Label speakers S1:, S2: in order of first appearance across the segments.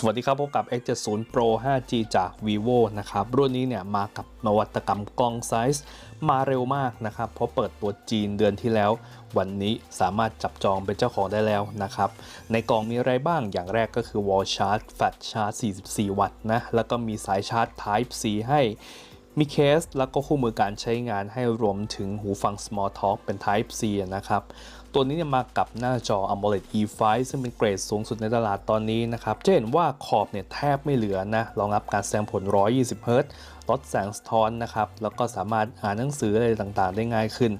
S1: สวัสดีครับ พบกับ X70 Pro 5G จาก vivo นะครับ รุ่นนี้เนี่ยมากับนวัตกรรมกล้องไซส์มาเร็วมากนะครับ เพราะเปิดตัวจีนเดือนที่แล้ว วันนี้สามารถจับจองเป็นเจ้าของได้แล้วนะครับ ในกล่องมีอะไรบ้างอย่างแรกก็คือ wall charge fast charge 44 วัตต์นะ แล้วก็มีสายชาร์จ Type C ให้ มีเคสแล้วก็คู่มือการใช้งานให้รวมถึงหูฟัง Small Talk เป็น Type C นะครับ ตัวนี้เนี่ยมากับหน้าจอ AMOLED E5 ซึ่งเป็นเกรดสูงสุดในตลาดตอนนี้นะครับ จะเห็นว่าขอบเนี่ยแทบไม่เหลือนะ รองรับการแสดงผล 120 Hz ลดแสงสะท้อนนะครับ แล้วก็สามารถอ่านหนังสืออะไรต่างๆ ได้ง่ายขึ้น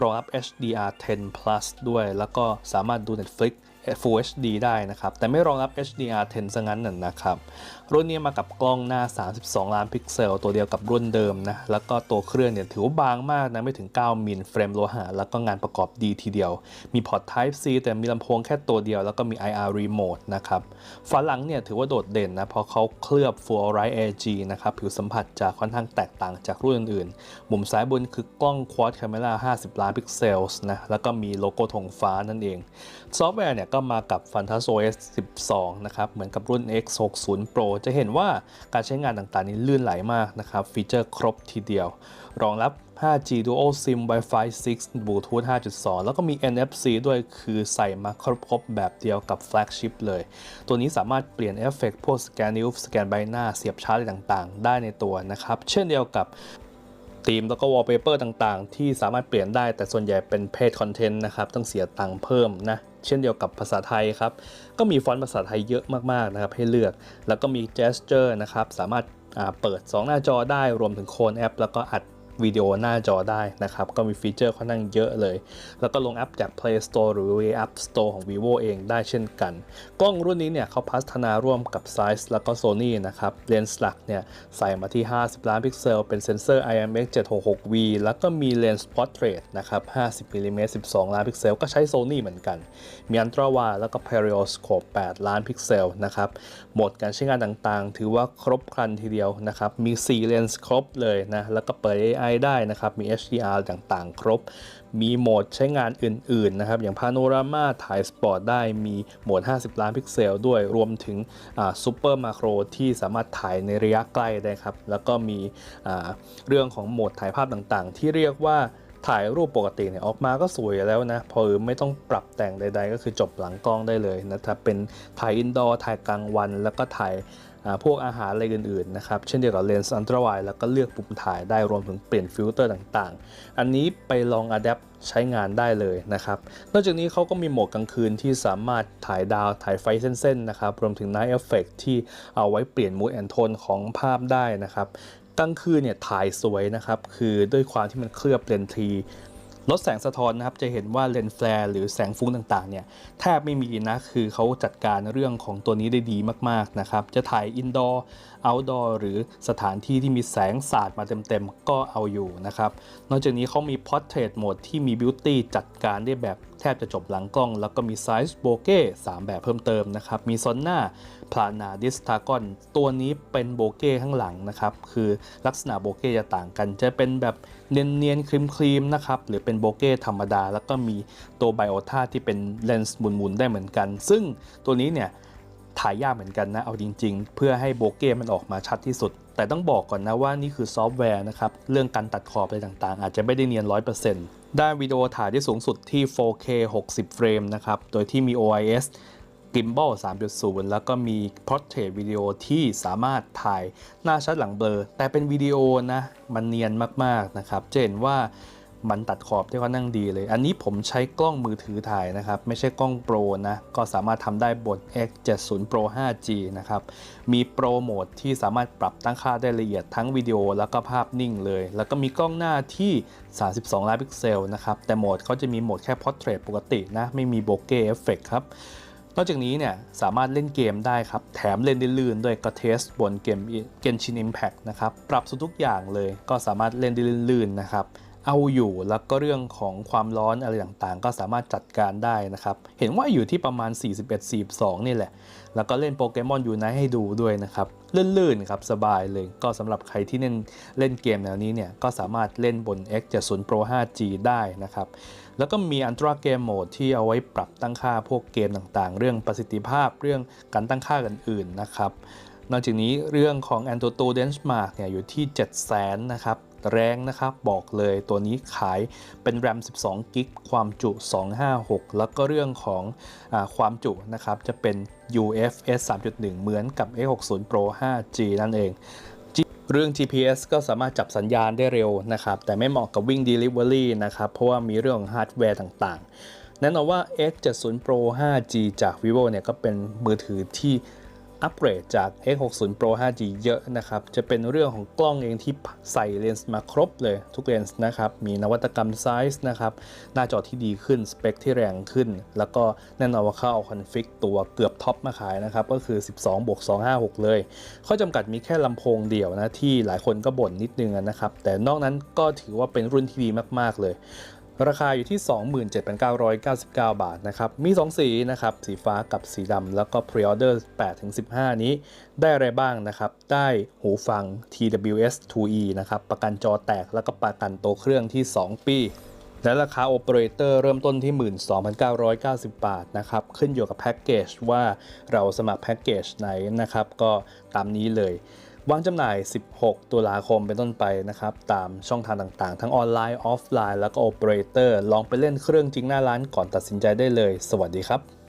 S1: รองรับ HDR10 Plus ด้วย แล้วก็สามารถดู Netflix Full HD ได้นะครับ แต่ไม่รองรับ HDR10 ซะงั้นน่ะนะครับ รุ่นนี้มากับกล้องหน้า 32 ล้านพิกเซล ตัวเดียวกับรุ่นเดิมนะ แล้วก็ตัวเครื่องเนี่ยถือว่าบางมากนะ ไม่ถึง 9 มิลเฟรมโลหะ แล้วก็งานประกอบดีทีเดียว มีพอร์ต Type C แต่มีลำโพงแค่ตัวเดียว แล้วก็มี IR Remote นะครับฝาหลังเนี่ยถือว่าโดดเด่นนะ เพราะเขาเคลือบ Fluorite AG นะครับ ผิวสัมผัสจะค่อนข้างแตกต่างจากรุ่นอื่นๆ มุมซ้ายบนคือกล้อง Quad Camera 50 ล้านพิกเซลนะ แล้วก็มีโลโก้ธงฟ้านั่นเอง ซอฟต์แวร์เนี่ยก็มากับ Fantas OS 12 นะครับ เหมือนกับรุ่น X60 Pro จะเห็นว่าการใช้งานต่างๆนี้ลื่นไหลมากนะครับ ฟีเจอร์ครบทีเดียว รองรับ 5G Dual SIM Wi-Fi 6 Bluetooth 5.2 แล้วก็มี NFC ด้วยคือใส่มาครบแบบเดียวกับแฟลกชิพเลย ตัวนี้สามารถเปลี่ยนเอฟเฟกต์พวกสแกนนิ้วสแกนใบหน้าเสียบชาร์จอะไรต่างๆ ได้ในตัวนะครับ เช่นเดียวกับธีมแล้วก็วอลเปเปอร์ต่างๆ ที่สามารถเปลี่ยนได้แต่ส่วนใหญ่เป็นเพจคอนเทนต์นะครับ ต้องเสียตังค์เพิ่มนะ เช่นเดียวกับภาษาไทยครับ ก็มีฟอนต์ภาษาไทยเยอะมากๆนะครับให้เลือก แล้วก็มี gesture นะครับ สามารถเปิด 2 หน้าจอได้รวมถึงโคนแอป แล้วก็อัด วิดีโอหน้าจอได้นะครับ ก็มีฟีเจอร์ค่อนข้างเยอะเลย แล้วก็ลงแอปจาก Play Store หรือ App Store ของ vivo เองได้เช่นกัน กล้องรุ่นนี้เนี่ยเขาพัฒนาร่วมกับ Zeiss แล้วก็ Sony นะครับเลนส์หลักเนี่ยใส่มาที่ 50 ล้านพิกเซล เป็นเซ็นเซอร์ IMX 766V แล้วก็มีเลนส์ Portrait นะครับ 50มิลลิเมตร12 ล้านพิกเซล ก็ใช้ Sony เหมือนกัน มี Ultra Wide แล้วก็ Periscope 8 ล้านพิกเซลนะครับโหมดการใช้งานต่างๆ ถือว่าครบครันทีเดียวนะครับมี 4 เลนส์ครบเลยนะแล้วก็เปิด AI ได้นะครับ มี HDR ต่างๆ ครบ มีโหมดใช้งานอื่น ๆ นะครับ อย่างพาโนรามาถ่ายสปอร์ตได้ มีโหมด 50 ล้านพิกเซลด้วย รวมถึงซูเปอร์มาโครที่สามารถถ่ายในระยะใกล้ได้ครับ แล้วก็มีเรื่องของโหมดถ่ายภาพต่างๆ ที่เรียกว่าถ่ายรูปปกติเนี่ยออกมาก็สวยแล้วนะ พอไม่ต้องปรับแต่งใด ๆ ก็คือจบหลังกล้องได้เลยนะครับ เป็นถ่ายอินดอร์ ถ่ายกลางวัน แล้วก็ถ่าย พวกอาหารอะไรอื่นๆนะครับ เช่นเดียวกับเลนส์อันตราวายแล้วก็เลือกปุ่มถ่ายได้รวมถึงเปลี่ยนฟิลเตอร์ต่างๆ อันนี้ไปลองอัดแอปใช้งานได้เลยนะครับ นอกจากนี้เขาก็มีโหมดกลางคืนที่สามารถถ่ายดาวถ่ายไฟเส้นๆนะครับ รวมถึง Night Effect ที่เอาไว้เปลี่ยน Mood and Tone ของภาพได้นะครับกลางคืนเนี่ยถ่ายสวยนะครับ คือด้วยความที่มันเคลือบเลนที ลดแสงสะท้อนนะครับจะเห็นว่าเลนส์แฟลร์หรือแสงฟุ้งต่างๆเนี่ยแทบไม่มีนะคือเขาจัดการเรื่องของตัวนี้ได้ดีมากๆนะครับจะถ่ายอินดอร์เอาท์ดอร์หรือสถานที่ที่มีแสงสาดมาเต็มๆก็เอาอยู่นะครับนอกจากนี้เขามี Portrait โหมดที่มีบิวตี้จัดการได้แบบ แทบจะจบหลังกล้อง แล้วก็มีไซส์โบเก้3แบบเพิ่มเติมนะครับ มีซอนหน้าพลานาดิสทากอนตัวนี้เป็นโบเก้ข้างหลังนะครับ คือลักษณะโบเก้จะต่างกัน จะเป็นแบบเนียนๆครีมๆนะครับ หรือเป็นโบเก้ธรรมดา แล้วก็มีตัวไบโอท่าที่เป็นเลนส์หมุนๆได้เหมือนกัน ซึ่งตัวนี้เนี่ย ถ่ายยากเหมือนกันนะ เอาจริง ๆ เพื่อให้โบเก้มันออกมาชัดที่สุด แต่ต้องบอกก่อนนะว่านี่คือซอฟต์แวร์นะครับ เรื่องการตัดขอบอะไรต่างๆ อาจจะไม่ได้เนียน 100%ได้วิดีโอถ่ายได้สูงสุดที่ 4K 60 เฟรมนะครับ โดยที่มี OIS Gimbal 3.0 แล้วก็มี Portrait วิดีโอที่สามารถถ่ายหน้าชัดหลังเบลอแต่เป็นวิดีโอนะ มันเนียนมากๆนะครับจะเห็นว่า มันตัดขอบได้ค่อนข้างดีเลย อันนี้ผมใช้กล้องมือถือถ่ายนะครับ ไม่ใช่กล้องโปรนะ ก็สามารถทำได้บน X70 Pro 5G นะครับ มีโปรโหมดที่สามารถปรับตั้งค่าได้ละเอียดทั้งวิดีโอแล้วก็ภาพนิ่งเลย แล้วก็มีกล้องหน้าที่ 32 ล้านพิกเซลนะครับ แต่โหมดเขาจะมีโหมดแค่ Portrait ปกตินะ ไม่มีโบเก้เอฟเฟกครับนอกจากนี้เนี่ยสามารถเล่นเกมได้ครับ แถมเล่นได้ลื่นด้วยก็เทสบนเกม Genshin Impact นะครับ ปรับสุดทุกอย่างเลยก็สามารถเล่นได้ลื่นๆนะครับ เอาอยู่แล้วก็เรื่องของความร้อนอะไรต่างๆ ก็สามารถจัดการได้นะครับ เห็นว่าอยู่ที่ประมาณ 41-42 นี่แหละ แล้วก็เล่นโปเกมอนยูไนให้ดูด้วยนะครับ ลื่นๆครับสบายเลยก็สำหรับใครที่เล่นเล่นเกมแนวนี้เนี่ย ก็สามารถเล่นบน X70 Pro 5G ได้นะครับ แล้วก็มี Ultra Game Mode ที่เอาไว้ปรับตั้งค่าพวกเกมต่างๆ เรื่องประสิทธิภาพเรื่องการตั้งค่าอื่นๆนะครับนอกจากนี้เรื่องของ AnTuTu Benchmark เนี่ยอยู่ที่ 700,000นะครับ แรงนะครับบอกเลยตัวนี้ขายเป็น RAM 12 g b ความจุ 256 แล้วก็เรื่องของอความจุนะครับจะเป็น UFS 3.1 เหมือนกับ X60 Pro 5G นั่นเองเรื่อง GPS ก็สามารถจับสัญญาณได้เร็วนะครับ แต่ไม่เหมาะกับวิ่ง Delivery นะครับ เพราะว่ามีเรื่องของฮาร์ดแวร์ต่างๆ แน่นอนว่า X70 Pro 5G จาก vivo เนี่ยก็เป็นมือถือที่ อัปเกรดจาก X60 Pro 5G เยอะนะครับ จะเป็นเรื่องของกล้องเองที่ใส่เลนส์มาครบเลยทุกเลนส์นะครับ มีนวัตกรรมไซส์นะครับ หน้าจอที่ดีขึ้น สเปคที่แรงขึ้น แล้วก็แน่นอนว่าเขาเอาคอนฟิกตัวเกือบท็อปมาขายนะครับ ก็คือ 12บวก256 เลย ข้อจำกัดมีแค่ลำโพงเดี่ยวนะ ที่หลายคนก็บ่นนิดนึงนะครับ แต่นอกนั้นก็ถือว่าเป็นรุ่นที่ดีมาก ๆ เลย ราคาอยู่ที่ 27,999 บาทนะครับมี 2 สีนะครับสีฟ้ากับสีดำแล้วก็ Pre-order 8-15 นี้ได้อะไรบ้างนะครับได้หูฟัง TWS 2E นะครับประกันจอแตกแล้วก็ประกันโตเครื่องที่ 2 ปีและราคาโอเปอเรเตอร์เริ่มต้นที่ 12,990 บาทนะครับ ขึ้นอยู่กับแพ็กเกจว่าเราสมัครแพ็กเกจไหนนะครับ ก็ตามนี้เลย วางจำหน่าย 16 ตุลาคมเป็นต้นไปนะครับ ตามช่องทางต่างๆ ทั้งออนไลน์ ออฟไลน์ แล้วก็โอเปอเรเตอร์ ลองไปเล่นเครื่องจริงหน้าร้านก่อนตัดสินใจได้เลย สวัสดีครับ